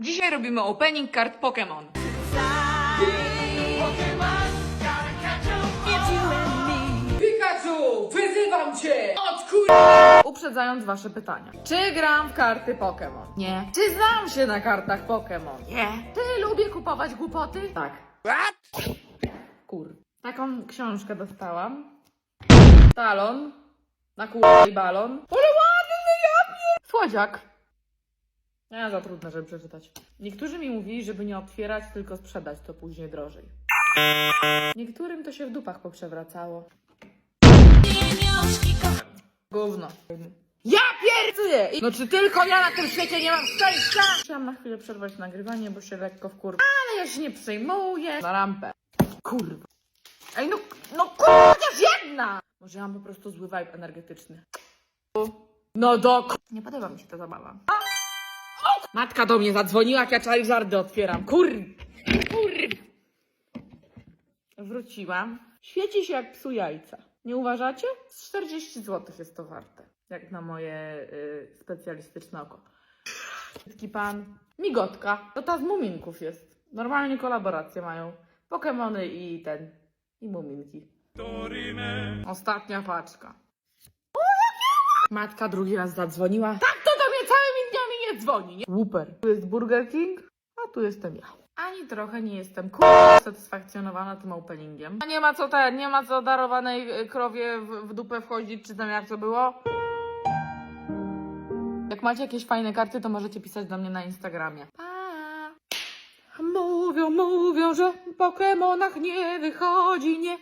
Dzisiaj robimy opening kart Pokémon. Pikachu, wyzywam cię! Od kur... Uprzedzając wasze pytania. Czy gram w karty Pokémon? Nie. Czy znam się na kartach Pokémon? Nie. Czy lubię kupować głupoty? Tak. Kur. Taką książkę dostałam. Talon. Na kółko i balon. Ale ładny, ja pier... Słodziak. Nie, za trudne, żeby przeczytać. Niektórzy mi mówili, żeby nie otwierać, tylko sprzedać to później drożej. Niektórym to się w dupach poprzewracało. Gówno. Ja pierdolę! No czy tylko ja na tym świecie nie mam szczęścia? Chciałam na chwilę przerwać nagrywanie, bo się lekko wkur... Ale ja się nie przejmuję. Na rampę. Kurwa. Ej, no, no kurwa, jedna! Może ja mam po prostu zły vibe energetyczny. No do... Nie podoba mi się ta zabawa. Matka do mnie zadzwoniła, jak ja Charizardy otwieram. Kur... Kur... Wróciłam. Świeci się jak psu jajca. Nie uważacie? Z 40 zł jest to warte. Jak na moje y, specjalistyczne oko. Taki pan. Migotka. To ta z muminków jest. Normalnie kolaboracje mają. Pokemony i ten. I muminki. Ostatnia paczka. Matka drugi raz zadzwoniła. Tak to do mnie całymi dniami nie dzwoni. Nie? Whooper. Tu jest Burger King, a tu jestem ja. Ani trochę nie jestem kurwa satysfakcjonowana tym openingiem. A nie ma co ten, nie ma co darowanej y, krowie w, w dupę wchodzić, czy tam jak to było. Jak macie jakieś fajne karty, to możecie pisać do mnie na Instagramie. Pa! Mówią, mówią, że w Pokemonach nie wychodzi, nie